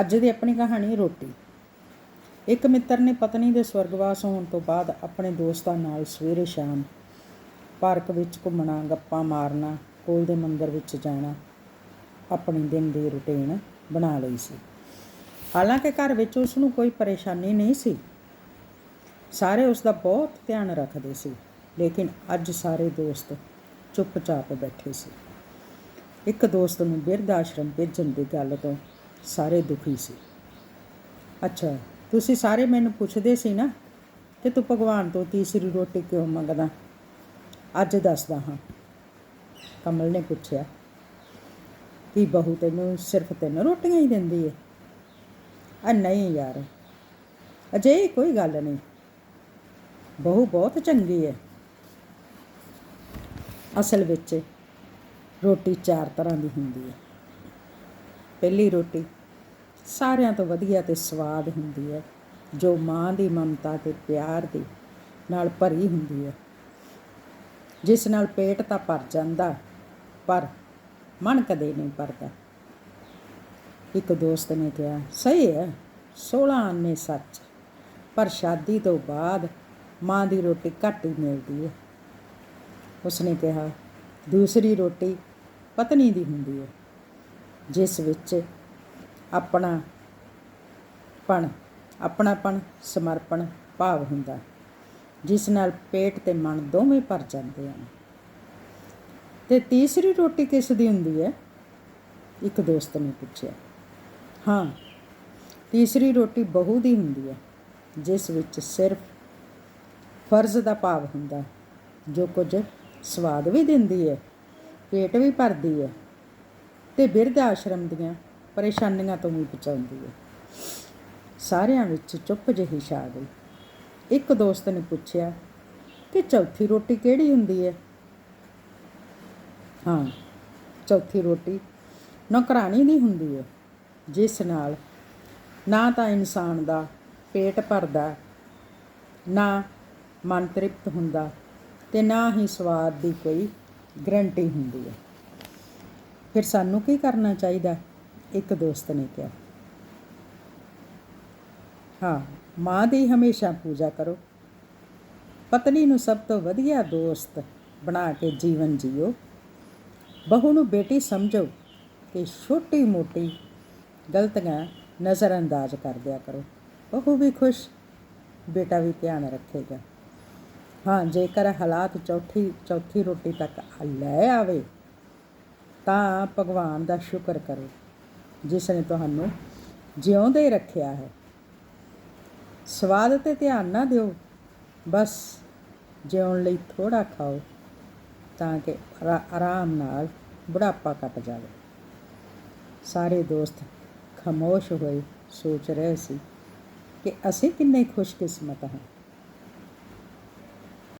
ਅੱਜ ਦੀ ਆਪਣੀ ਕਹਾਣੀ ਰੋਟੀ। ਇੱਕ ਮਿੱਤਰ ਨੇ ਪਤਨੀ ਦੇ ਸਵਰਗਵਾਸ ਹੋਣ ਤੋਂ ਬਾਅਦ ਆਪਣੇ ਦੋਸਤਾਂ ਨਾਲ ਸਵੇਰੇ ਸ਼ਾਮ ਪਾਰਕ ਵਿੱਚ ਘੁੰਮਣਾ, ਗੱਪਾਂ ਮਾਰਨਾ, ਕੋਲ ਦੇ ਮੰਦਰ ਵਿੱਚ ਜਾਣਾ, ਆਪਣੀ ਦਿਨ ਦੀ ਰੁਟੀਨ ਬਣਾ ਲਈ ਸੀ। ਹਾਲਾਂਕਿ ਘਰ ਵਿੱਚ ਉਸ ਨੂੰ ਕੋਈ ਪਰੇਸ਼ਾਨੀ ਨਹੀਂ ਸੀ। ਸਾਰੇ ਉਸ ਦਾ ਬਹੁਤ ਧਿਆਨ ਰੱਖਦੇ ਸੀ, ਲੇਕਿਨ ਅੱਜ ਸਾਰੇ ਦੋਸਤ ਚੁੱਪਚਾਪ ਬੈਠੇ ਸੀ। ਇੱਕ ਦੋਸਤ ਨੂੰ ਬਿਰਧ ਆਸ਼ਰਮ ਭੇਜਣ ਦੀ ਗੱਲ ਤੋਂ ਸਾਰੇ ਦੁਖੀ ਸੀ। ਅੱਛਾ, ਤੁਸੀਂ ਸਾਰੇ ਮੈਨੂੰ ਪੁੱਛਦੇ ਸੀ ਨਾ, ਕਿ ਤੂੰ ਭਗਵਾਨ ਤੋਂ ਤੀਸਰੀ ਰੋਟੀ ਕਿਉਂ ਮੰਗਦਾ? ਅੱਜ ਦੱਸਦਾ ਹਾਂ। ਕਮਲ ਨੇ ਪੁੱਛਿਆ, ਕੀ ਬਹੂ ਤੈਨੂੰ ਸਿਰਫ ਤਿੰਨ ਰੋਟੀਆਂ ਹੀ ਦਿੰਦੀ ਹੈ ਆ ਨਹੀਂ ਯਾਰ ਅਜੇ ਕੋਈ ਗੱਲ ਨਹੀਂ। ਬਹੂ ਬਹੁਤ ਚੰਗੀ ਹੈ ਅਸਲ ਵਿੱਚ ਰੋਟੀ ਚਾਰ ਤਰ੍ਹਾਂ ਦੀ ਹੁੰਦੀ ਹੈ ਪਹਿਲੀ ਰੋਟੀ ਸਾਰਿਆਂ ਤੋਂ ਵਧੀਆ ਤੇ ਸਵਾਦ ਹੁੰਦੀ ਹੈ, ਜੋ ਮਾਂ ਦੀ ਮਮਤਾ ਤੇ ਪਿਆਰ ਦੀ ਨਾਲ ਭਰੀ ਹੁੰਦੀ ਹੈ। ਜਿਸ ਨਾਲ ਪੇਟ ਤਾਂ ਭਰ ਜਾਂਦਾ, ਪਰ ਮਨ ਕਦੇ ਨਹੀਂ ਭਰਦਾ। ਇੱਕ ਦੋਸਤ ਨੇ ਕਿਹਾ, ਸਹੀ ਹੈ 16 ਆਨੇ ਸੱਚ, ਪਰ ਸ਼ਾਦੀ ਤੋਂ ਬਾਅਦ ਮਾਂ ਦੀ ਰੋਟੀ ਘੱਟ ਹੀ ਮਿਲਦੀ ਹੈ। ਉਸਨੇ ਕਿਹਾ, ਦੂਸਰੀ ਰੋਟੀ ਪਤਨੀ ਦੀ ਹੁੰਦੀ ਹੈ। ਜਿਸ ਵਿੱਚ ਆਪਣਾ ਪਣ, ਆਪਣਾਪਣ, ਸਮਰਪਣ, ਭਾਵ ਹੁੰਦਾ। ਜਿਸ ਨਾਲ ਪੇਟ ਤੇ ਮਨ ਦੋਵੇਂ ਭਰ ਜਾਂਦੇ ਹਨ। ਤੇ ਤੀਸਰੀ ਰੋਟੀ ਕਿਸ ਦੀ ਹੁੰਦੀ ਹੈ? ਇੱਕ ਦੋਸਤ ਨੇ ਪੁੱਛਿਆ। ਹਾਂ, ਤੀਸਰੀ ਰੋਟੀ ਬਹੂ ਦੀ ਹੁੰਦੀ ਹੈ, ਜਿਸ ਵਿੱਚ ਸਿਰਫ ਫਰਜ਼ ਦਾ ਭਾਵ ਹੁੰਦਾ, ਜੋ ਕੁਝ ਸਵਾਦ ਵੀ ਦਿੰਦੀ ਹੈ, ਪੇਟ ਵੀ ਭਰਦੀ ਹੈ ਤੇ ਬਿਰਧ ਆਸ਼ਰਮ ਦੀਆਂ ਪਰੇਸ਼ਾਨੀਆਂ ਤੋਂ ਵੀ ਬਚਾਉਂਦੀ ਹੈ। ਸਾਰਿਆਂ ਵਿੱਚ ਚੁੱਪ ਜਿਹੀ ਛਾ ਗਈ। ਇੱਕ ਦੋਸਤ ਨੇ ਪੁੱਛਿਆ ਕਿ ਚੌਥੀ ਰੋਟੀ ਕਿਹੜੀ ਹੁੰਦੀ ਹੈ? ਹਾਂ, ਚੌਥੀ ਰੋਟੀ ਨੌਕਰਾਨੀ ਦੀ ਹੁੰਦੀ ਹੈ, ਜਿਸ ਨਾਲ ਨਾ ਤਾਂ ਇਨਸਾਨ ਦਾ ਪੇਟ ਭਰਦਾ, ਨਾ ਮਨ ਤ੍ਰਿਪਤ ਹੁੰਦਾ ਤੇ ਨਾ ਹੀ ਸਵਾਦ ਦੀ ਕੋਈ ਗਰੰਟੀ ਹੁੰਦੀ ਹੈ। ਫਿਰ ਸਾਨੂੰ ਕੀ ਕਰਨਾ ਚਾਹੀਦਾ? ਇੱਕ ਦੋਸਤ ਨੇ ਕਿਹਾ। ਹਾਂ, ਮਾਂ ਦੀ ਹਮੇਸ਼ਾ ਪੂਜਾ ਕਰੋ। ਪਤਨੀ ਨੂੰ ਸਭ ਤੋਂ ਵਧੀਆ ਦੋਸਤ ਬਣਾ ਕੇ ਜੀਵਨ ਜੀਓ। ਬਹੂ ਨੂੰ ਬੇਟੀ ਸਮਝੋ ਕਿ ਛੋਟੀ ਮੋਟੀ ਗਲਤੀਆਂ ਨਜ਼ਰਅੰਦਾਜ਼ ਕਰ ਦਿਆ ਕਰੋ। ਬਹੂ ਵੀ ਖੁਸ਼, ਬੇਟਾ ਵੀ ਧਿਆਨ ਰੱਖੇਗਾ। ਹਾਂ, ਜੇਕਰ ਹਾਲਾਤ ਚੌਥੀ ਚੌਥੀ ਰੋਟੀ ਤੱਕ ਲੈ ਆਵੇ ਤਾਂ ਭਗਵਾਨ ਦਾ ਸ਼ੁਕਰ ਕਰੋ, ਜਿਸ ਨੇ ਤੁਹਾਨੂੰ ਜਿਉਂਦੇ ਰੱਖਿਆ ਹੈ। ਸਵਾਦ ਤੇ ਧਿਆਨ ਨਾ ਦਿਓ, ਬਸ ਜਿਉਣ ਲਈ ਥੋੜਾ ਖਾਓ ਤਾਂ ਕਿ ਆਰਾ- ਆਰਾਮ ਨਾਲ ਬੁਢਾਪਾ ਕੱਟ ਜਾਵੇ। ਸਾਰੇ ਦੋਸਤ ਖਾਮੋਸ਼ ਹੋਏ ਸੋਚ ਰਹੇ ਸੀ ਕਿ ਅਸੀਂ ਕਿੰਨੇ ਖੁਸ਼ਕਿਸਮਤ ਹਾਂ।